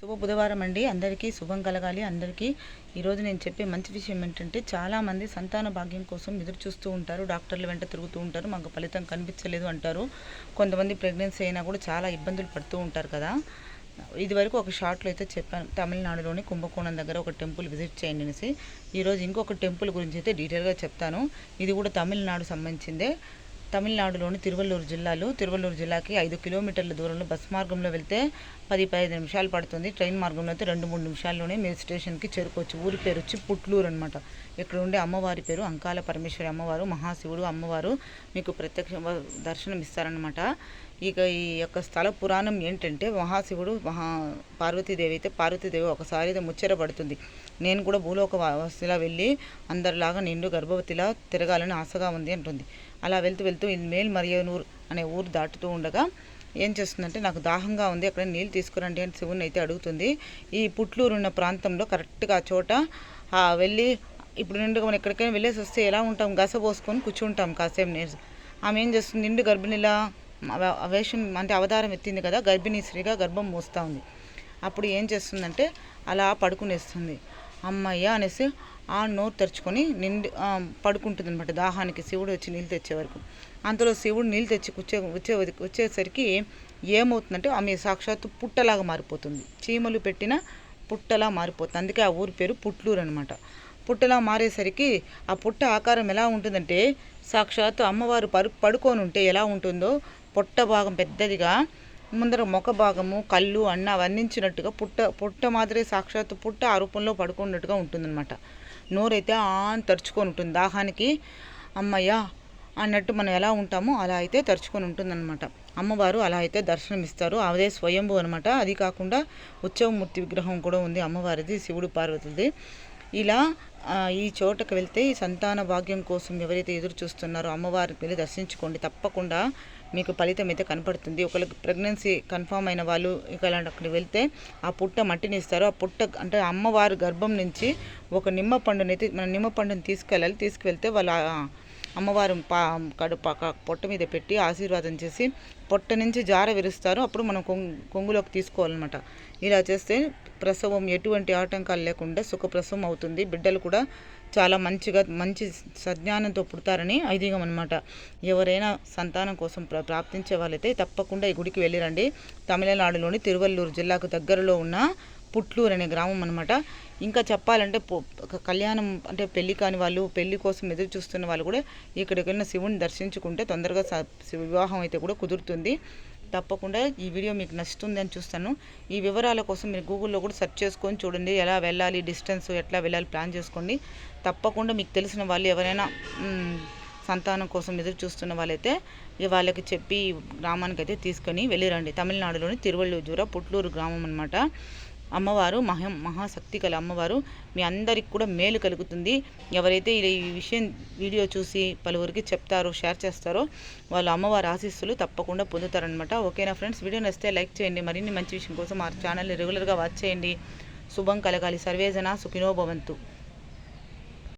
శుభ బుధవారం అండి. అందరికీ శుభం కలగాలి. అందరికీ ఈరోజు నేను చెప్పే మంచి విషయం ఏంటంటే చాలామంది సంతాన భాగ్యం కోసం ఎదురు చూస్తూ ఉంటారు. డాక్టర్ల వెంట తిరుగుతూ ఉంటారు. మాకు ఫలితం కనిపించలేదు అంటారు. కొంతమంది ప్రెగ్నెన్సీ అయినా కూడా చాలా ఇబ్బందులు పడుతూ ఉంటారు కదా. ఇదివరకు ఒక షార్ట్లో అయితే చెప్పాను. తమిళనాడులోని కుంభకోణం దగ్గర ఒక టెంపుల్ విజిట్ చేయండి అనేసి. ఈరోజు ఇంకొక టెంపుల్ గురించి అయితే డీటెయిల్గా చెప్తాను. ఇది కూడా తమిళనాడు సంబంధించిందే. తమిళనాడులోని తిరువల్లూరు జిల్లాలో తిరువల్లూరు జిల్లాకి ఐదు కిలోమీటర్ల దూరంలో బస్ మార్గంలో వెళ్తే పది పదిహేను నిమిషాలు పడుతుంది. ట్రైన్ మార్గంలో అయితే రెండు మూడు నిమిషాల్లోనే మీరు స్టేషన్కి చేరుకోవచ్చు. ఊరి పేరు వచ్చి పుట్లూరు అనమాట ఇక్కడ ఉండే అమ్మవారి పేరు అంకాల పరమేశ్వరి అమ్మవారు మహాశివుడు అమ్మవారు మీకు ప్రత్యక్ష దర్శనం ఇస్తారనమాట ఇక ఈ యొక్క స్థల పురాణం ఏంటంటే మహాశివుడు మహా పార్వతీదేవి అయితే పార్వతీదేవి ఒకసారి అయితే ముచ్చట పడుతుంది. నేను కూడా భూలోక వస్తులా వెళ్ళి అందరిలాగా నిండు గర్భవతిలా తిరగాలని ఆశగా ఉంది అంటుంది. అలా వెళ్తూ వెళ్తూ మేల్ మరియనూర్ అనే ఊరు దాటుతూ ఉండగా ఏం చేస్తుందంటే నాకు దాహంగా ఉంది అక్కడ నీళ్ళు తీసుకురండి అని శివుని అయితే అడుగుతుంది. ఈ పుట్లూరు ఉన్న ప్రాంతంలో కరెక్ట్గా ఆ చోట వెళ్ళి ఇప్పుడు నిండుగా మనం ఎక్కడికైనా వెళ్ళేసి వస్తే ఎలా ఉంటాం? గస పోసుకొని కూర్చుంటాం కాసేపు నేర్చు ఆమె ఏం చేస్తుంది? నిండు గర్భిణిలా వేషం అంటే అవతారం ఎత్తింది కదా గర్భిణీ స్త్రీగా గర్భం మోస్తూ ఉంది. అప్పుడు ఏం చేస్తుందంటే అలా పడుకునేస్తుంది. అమ్మయ్య అనేసి ఆ నోరు తెరుచుకొని నిండి పడుకుంటుంది అనమాట దాహానికి శివుడు వచ్చి నీళ్ళు తెచ్చే వరకు. అంతలో శివుడు నీళ్ళు తెచ్చి కూర్చే వచ్చే వచ్చేసరికి ఏమవుతుందంటే ఆమె సాక్షాత్తు పుట్టలాగా మారిపోతుంది. చీమలు పెట్టిన పుట్టలా మారిపోతుంది. అందుకే ఆ ఊరి పేరు పుట్లూరు అనమాట పుట్టలా మారేసరికి ఆ పుట్ట ఆకారం ఎలా ఉంటుందంటే సాక్షాత్తు అమ్మవారు పడు పడుకొని ఉంటే ఎలా ఉంటుందో పొట్ట భాగం పెద్దదిగా ముందర ముఖ భాగము కళ్ళు అన్న వర్ణించినట్టుగా పుట్ట పుట్ట మాదిరి సాక్షాత్తు పుట్ట ఆ రూపంలో పడుకున్నట్టుగా ఉంటుందన్నమాట. నోరైతే ఆన్ తరుచుకొని ఉంటుంది. దాహానికి అమ్మయ్య అన్నట్టు మనం ఎలా ఉంటామో అలా అయితే తరుచుకొని ఉంటుందన్నమాట. అమ్మవారు అలా అయితే దర్శనం ఇస్తారు అదే స్వయంభూ అనమాట అది కాకుండా ఉత్సవమూర్తి విగ్రహం కూడా ఉంది అమ్మవారిది శివుడు పార్వతిది. ఇలా ఈ చోటకు వెళ్తే సంతాన భాగ్యం కోసం ఎవరైతే ఎదురు చూస్తున్నారో అమ్మవారికి వెళ్ళి దర్శించుకోండి. తప్పకుండా మీకు ఫలితం అయితే కనపడుతుంది. ఒకరికి ప్రెగ్నెన్సీ కన్ఫామ్ అయిన వాళ్ళు ఇక అక్కడికి వెళ్తే ఆ పుట్ట మట్టిని ఇస్తారు ఆ పుట్ట అంటే అమ్మవారి గర్భం నుంచి ఒక నిమ్మ పండునైతే మన నిమ్మ పండుని తీసుకెళ్ళాలి. తీసుకువెళ్తే వాళ్ళ అమ్మవారు పా కడుప పొట్ట మీద పెట్టి ఆశీర్వాదం చేసి పొట్ట నుంచి జార విరుస్తారు. అప్పుడు మనం కొంగు కొంగులోకి తీసుకోవాలన్నమాట. ఇలా చేస్తే ప్రసవం ఎటువంటి ఆటంకాలు లేకుండా సుఖప్రసవం అవుతుంది. బిడ్డలు కూడా చాలా మంచిగా మంచి సజ్ఞానంతో పుడతారని ఐదీగం అనమాట ఎవరైనా సంతానం కోసం ప్రాప్తించే వాళ్ళైతే తప్పకుండా ఈ గుడికి వెళ్ళిరండి. తమిళనాడులోని తిరువల్లూరు జిల్లాకు దగ్గరలో ఉన్న పుట్లూరు అనే గ్రామం అనమాట ఇంకా చెప్పాలంటే కళ్యాణం అంటే పెళ్ళి కాని వాళ్ళు పెళ్ళి కోసం ఎదురు చూస్తున్న వాళ్ళు కూడా ఇక్కడికి వెళ్ళిన శివుని దర్శించుకుంటే తొందరగా వివాహం అయితే కూడా కుదురుతుంది. తప్పకుండా ఈ వీడియో మీకు నచ్చుతుంది అని చూస్తాను. ఈ వివరాల కోసం మీరు గూగుల్లో కూడా సెర్చ్ చేసుకొని చూడండి ఎలా వెళ్ళాలి డిస్టెన్స్ ఎట్లా వెళ్ళాలి ప్లాన్ చేసుకోండి. తప్పకుండా మీకు తెలిసిన వాళ్ళు ఎవరైనా సంతానం కోసం ఎదురు చూస్తున్న వాళ్ళైతే వాళ్ళకి చెప్పి గ్రామానికి అయితే తీసుకొని వెళ్ళిరండి. తమిళనాడులోని తిరువళ్ళూజూర పుట్లూరు గ్రామం అనమాట అమ్మవారు మహా మహాశక్తి కల అమ్మవారు. మీ అందరికి కూడా మేలు కలుగుతుంది. ఎవరైతే ఈ విషయం వీడియో చూసి పలువురికి చెప్తారో షేర్ చేస్తారో వాళ్ళు అమ్మవారి ఆశీస్సులు తప్పకుండా పొందుతారనమాట ఓకేనా ఫ్రెండ్స్? వీడియో నచ్చితే లైక్ చేయండి. మరిన్ని మంచి విషయం కోసం మా ఛానల్ని రెగ్యులర్గా వాచ్ చేయండి. శుభం కలగాలి. సర్వేజన సుఖినోభవంతు